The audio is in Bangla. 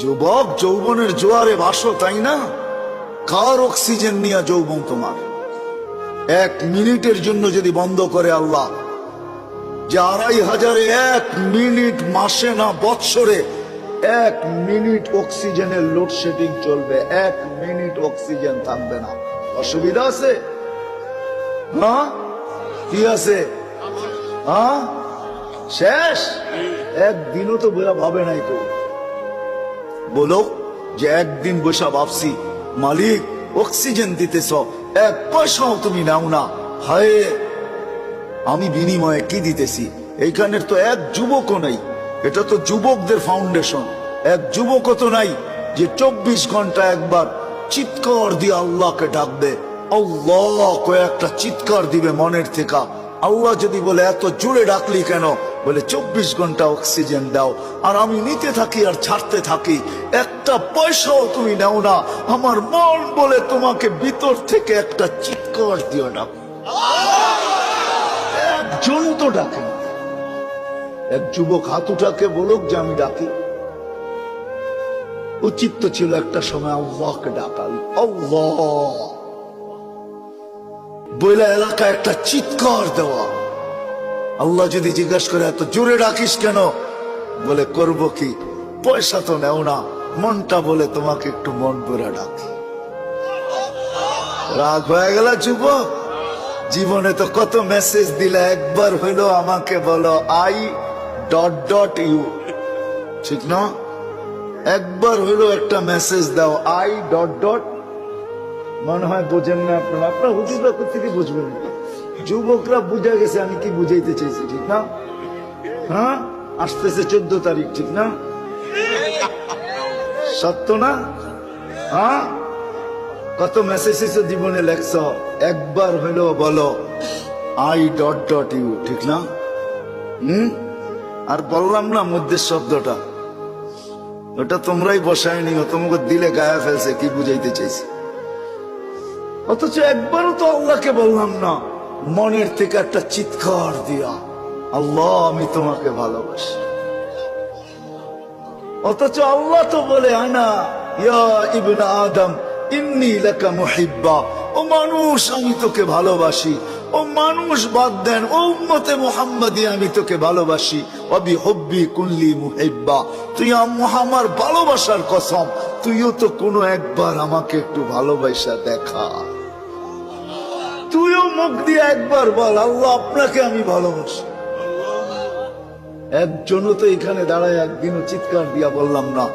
যুবক, যৌবনের জোয়ারে বাসো তাই না? কার অক্সিজেন নিয়ে যৌবন তোমার? এক মিনিটের জন্য যদি বন্ধ করে আল্লাহ, যে আড়াই হাজারে এক মিনিট মাসে না বৎসরে এক মিনিট অক্সিজেনের লোডশেডিং চলবে, এক মিনিট অক্সিজেন থাকবে না। অসুবিধা আছে? হ্যাঁ কি আছে? হ্যাঁ শেষ? একদিনও তো বোঝা ভাবে নাই তো বলো যে একদিন বসা ভাবছি, মালিক, অক্সিজেন দিতেছ, এক পয়সাও তুমি নাও না। হায়, আমি বিনিময়ে কি দিতেছি? এইখানের তো এক যুবকও নাই। এটা তো যুবকদের ফাউন্ডেশন এক যুবকও তো নাই যে চব্বিশ ঘণ্টা একবার চিৎকার দিয়ে আল্লাহকে ডাকবে। আল্লাহ কয়েকটা চিৎকার দিবে মনের থেকে। আল্লাহ যদি বলে, এত জোরে ডাকলি কেন? বলে, চব্বিশ ঘণ্টা অক্সিজেন দাও, আর আমি নিতে থাকি আর ছাড়তে থাকি। একটা পয়সাও তুমি নাও না। আমার মন বলে তোমাকে ভিতর থেকে একটা চিৎকার দিও ডাক একজন তো ডাকে। এক যুবক হাতুটাকে বলুক যে, আমি ডাকি। উচিত তো ছিল একটা সময় আল্লাহকে ডাকাল। আল্লাহ! বইলা এলাকা একটা চিৎকার দেওয়া। আল্লাহ যদি জিজ্ঞাসা করে, এত জোরে ডাকিস কেন? বলে, করব কি? পয়সা তো নেও না। মনটা বলে, তোমাকে একটু মন ভরে ডাকি। রাগ হয়ে গেল, যুবক। জীবনে তো কত মেসেজ দিলে, একবার হইল আমাকে বলো, আই ডট ডট ইউ। ঠিক না? একবার হইল একটা মেসেজ দাও, আই ডট ডট। মনে হয় বোঝেন না আপনারা। আপনার হুজুররা থেকে বুঝবেন? না। যুবকরা বুঝা গেছে আমি কি বুঝাইতে চাইছি, ঠিক না? হ্যাঁ? আসতেছে চোদ্দ তারিখ, ঠিক না? সত্য না? হ্যাঁ? কত মেসেজ জীবনে লেখছ, একবার হইল বলো, আই ডট ডট ইউ, ঠিক না? হুম? আর বললাম না মধ্যে শব্দটা। ওটা তোমরাই বসায় নিও, তোমাকে দিলে গায়ে ফেলছে, কি বুঝাইতে চাইছি? অথচ একবারও তো আল্লাহকে বললাম না। মনের থেকে একটা চিৎকার দিয়া, আল্লাহ, আমি তোমাকে ভালোবাসি। অথচ আল্লাহ তো বলে, আনা, ইয়া ইবনা আদম, ইন্নি লাকা মুহিব্বা। ও মানুষ, আমি তোকে ভালোবাসি। ও মানুষ, বাদ দেন, ও উম্মতে মোহাম্মদি, আমি তোকে ভালোবাসি। অবি হব্বি কুল্লি মুহিব্বা। তুই আম- আমার ভালোবাসার কসম, তুইও তো কোনো একবার আমাকে একটু ভালোবাসা দেখা। তুইও মুখ দিয়ে একবার বল, আল্লাহ আপনাকে আমি ভালোবাসি। একজনও তো এখানে দাঁড়ায় একদিনও চিৎকার দিয়া বললাম না।